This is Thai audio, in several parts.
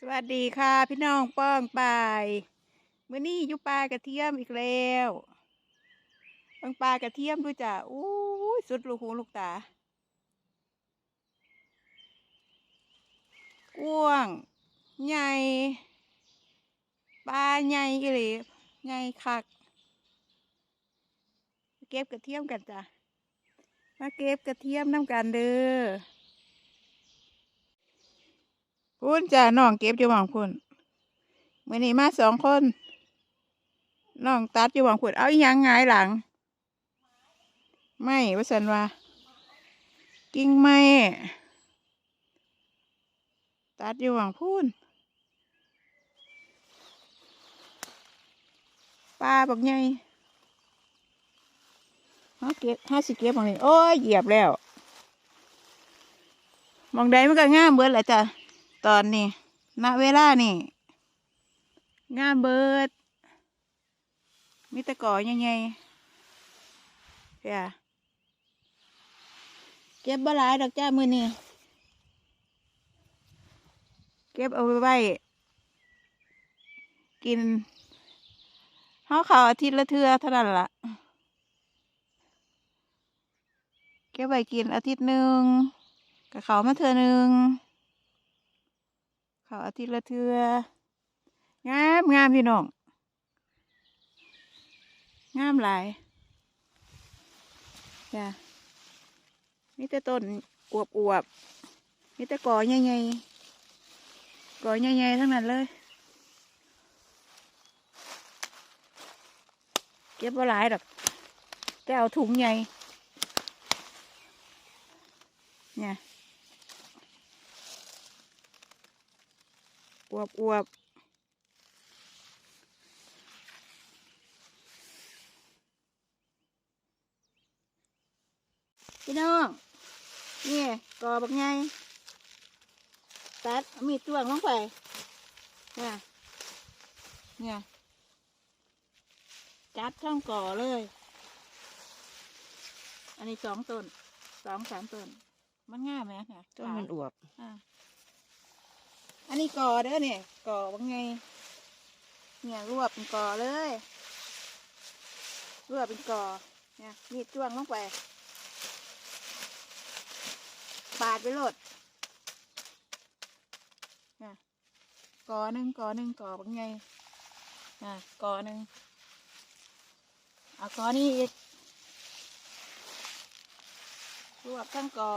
สวัสดีค่ะ พี่น้องป้องปายมื่อนี้ยูปลากระเทียมอีกแล้วเบิ่งปลากระเทียมดูจ้ะอู้ยสุดลูกหูลูกตากว้างใหญ่ปลาใหญ่อีหลีใหญ่คัก เก็บกระเทียมกันจ้ะมาเก็บกระเทียมน้ำกันเด้อ พุ่นจ้ะน้องเก็บอยู่หวังพุ่นมื่อนี้มาสองคนน้องตัดอยู่หวังพุ่นเอาอีหยังหงายหลัง ไม่ว่าสันว่ากิ่งไม้ตัดอยู่หวังพุ่นปลาบักใหญ่เฮาเก็บเฮาสิเก็บมองนี้โอ้ยเหยียบแล้วมองใดมันก็ง่ามเบิดแหละจ้ะ ตอนนี้ณเวลานี่งามเบิดมีแตะก่อยังไงเพี่ยเก็บบ่หลายดอกจ้ามือนี่เก็บเอาไว้ไว้ กินเฮาเขาวอาทิตย์ละเทือเท่านั้นละเก็บไว้กินอาทิตย์หนึ่งกับเขามาเทือหนึ่ง เขาอาทิตย์ละเทืองามงามพี่น้องงามหลายจ้ะมีแต่ต้นอวบอวบมีแต่กอใหญ่ๆกอใหญ่ๆทั้งนั้นเลย เก็บบ่หลายดอกแต่เอาถุงใหญ่เนี่ย อวบอวบพี่น้องนี่กอบักไงตัดเอามีดจ้วงลงไปเนี่ยเนี่ยจัดช่องก่อเลย อันนี้สองต้นสองสามต้น มันง่ายไหมเนี่ยต้นมันอวบอ่า อันนี้กอเด้อเนี่ยกอว่าไง เนี่ยรวบเป็นกอเลยรวบเป็นกอเนี่ยมีดจ้วงลงไปปาดไปโลดนี่ยก่อหนึ่งกอหนึ่งกอว่าไงอะกอหนึ่งเอากอนี้อีกรวบทั้งกอ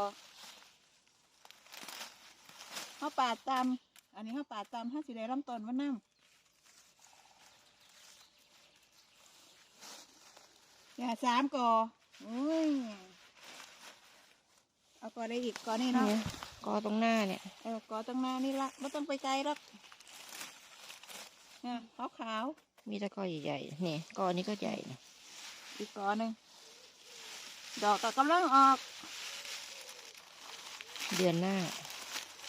เขาปาดตาม อันนี้เขาปาดตามห้าสิได้ลำต้นมันน้ำอย่าสามกอโอ้ยเอากอได้อีกกอนี่เนาะเนี่ยกอตรงหน้าเนี่ยเออกอตั้งหน้านี่ละไม่ต้องไปไกลหรอกเนี่ยขาวขาวมีแตะกอใหญ่ๆนี่กอนี้ก็ใหญ่นะๆอีกกอหนึ่งดอกก็กำลังออก เดือนหน้า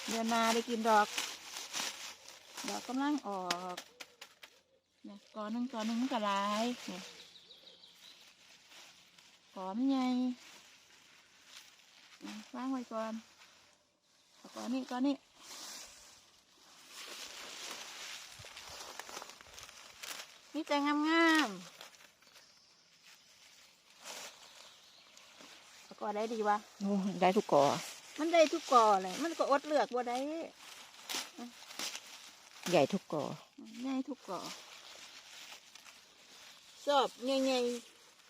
เดือนหนาได้กินดอก ดอกกำลังออกเนี่ยกอหนึ่งกอหนึ่งมันก็หลายเนี่ยหอมใหญ่อะวางไว้ก่อนเอากอนี้กอนี้นี่แต่งงามๆเอากอได้ดีวะโอ้ได้ทุกกอมันได้ทุกกอเลย มันก็อดเลือกบ่ได้ ใหญ่ทุกกอง่ายทุกกอสอบง่าย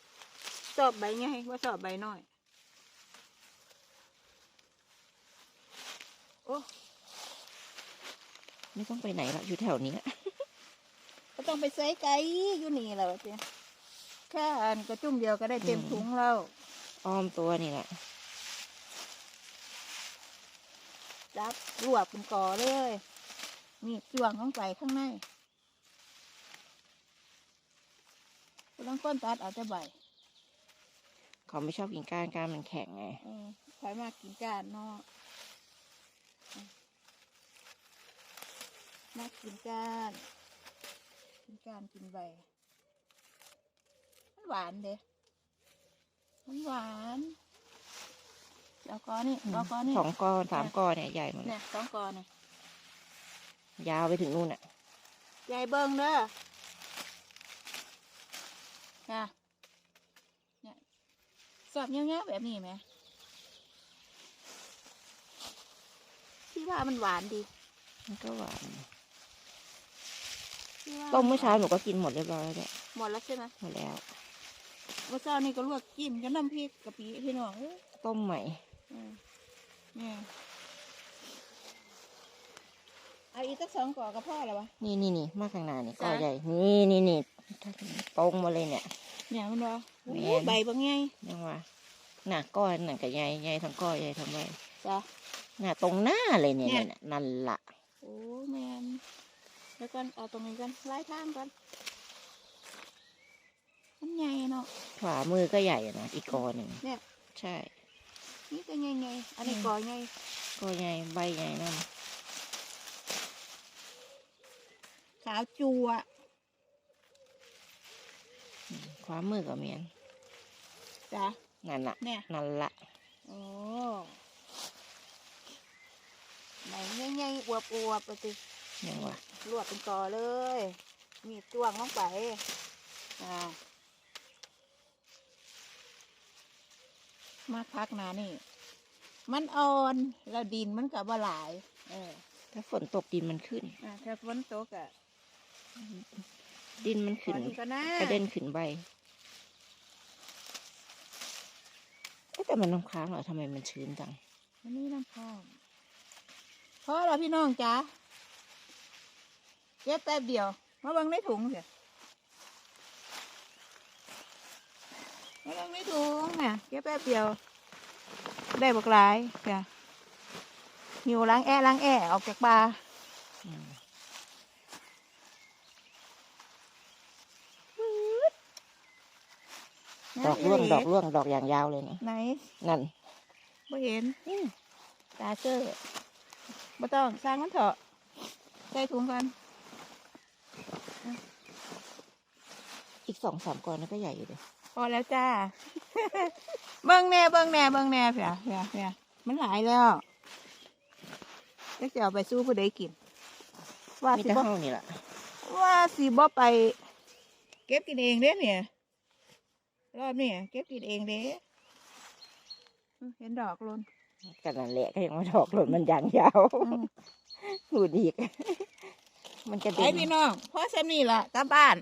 ๆสอบใบง่ายว่าสอบใบน้อยโอ้ไม่ต้องไปไหนละอยู่แถวนี้ก็ต้องไปใส่ไก่อยู่นี่แล้วเจ้แค่อันกระจุ่มเดียวก็ได้เต็มอืมถุงแล้วอ้อมตัวนี่แหละจับรวบเป็นกอเลย นี่จ้วงลงไปข้างในคุณต้องก้นตัดเอาแต่ใบเขาไม่ชอบกินก้านก้านมันแข็งไงเออใครมากกินก้านเนาะมากกินก้าน กินก้านกินใบ มันหวานเด้มันหวานเอากอนี่เอากอนี่สองกอสามกอเนี่ยใหญ่หมดเลยเนี่ยสองกอนี่ยาวไปถึงนู่นอะยายเบิ่งเด้อค่ะเนี่ยสอบเงี้ยวๆแบบนี้ไหมพี่ว่ามันหวานดี มันก็หวานพี่ว่าต้มเมื่อเช้าหนูก็กินหมดเรียบร้อยแล้วเนี่ยหมดแล้วใช่ไหมหมดแล้วเมื่อเช้านี่ก็ลวกกินกับน้ำพริกกะปิพี่น้องเอ้ยต้มใหม่อืมเนี่ย เอาอีกสักสองก่อกับพ่อแล้ววะ นี่นี่นี่มากข้างหน้านี่จ้ะก็ใหญ่ นี่นี่นี่ตรงมาเลยเนี่ย เนี่ยมันวะแม่นโอ้ยใบบางไงยังว่าหน้าก้อนหนังกับใหญ่ใหญ่ทั้งก้อยใหญ่ทั้งใบจ้ะ หน้าตรงหน้าเลยเนี่ยเนี่ย เนี่ยนั่นละโอ้แมนแล้วกันเอาตรงนี้กันไล่ทางกันมันใหญ่เนาะ ขวามือก็ใหญ่นะอีกกอหนึ่งเนี่ย ใช่ นี่ก็ใหญ่ๆอันนี้อืมก่อใหญ่ก็ใหญ่ใบใหญ่นั่น ขาวจัวอืมขวามือก็เมียนจ้ะ นั่นละเนี่ย นั่นละโอ้ไหนใหญ่ๆอวบๆไปสิยังว่าลวกเป็นก่อเลย มีดจ้วงลงไปอ่ามาพักหนานี่ มันอ่อนแล้วดินมันกับว่าหลาย เออ ถ้าฝนตกดินมันขึ้น อ่าถ้าฝนตกอะ ดินมันขขึ้อนดีก็นะกระเด็นขึ้นใบเอ๊ะแต่มันน้ำค้างเหรอทำไมมันชื้นจังอันนี้น้ำข้าวพอแล้วพี่น้องจ้าเก็บแป๊บเดียว มาเบังในถุงเถอะมาเบังในถุงเนี่ยเก็บแป๊บเดียว ได้บักหลายจ้ะหิวล้างแอะล้างแอะออกจากปลาอืม ดอกร่วงดอกร่วงดอกอย่างยาวเลยนะไหนนั่นไม่เห็นนี่ตาเจอไม่ต้องสร้างมันเถอะใส่ถุงกันอีกสองสามก้อนนั่นก็ใหญ่อยู่เลยพอแล้วจ้า เบิ้งแน่เบิ้งแน่เบิ้งแน่เพียเพียเพียมันหลายแล้วจะเอาไปสู้ผู้ใดกิน ว่ามีสิแต่บ่ห้องนี่แหละว่าสิบ่ไป เก็บกินเองเด้เนี่ย รอบนี้เก็บกินเองเด้อืมเห็นดอกลนกันนั่นแหละก็ยังมาดอกหล่นมันยางยาวอืมหูดีกมันกระไปเด็นพี่น้องพ่อฉันนี่ล่ะกลับบ้าน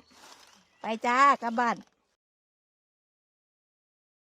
ไปจ้ากลับบ้าน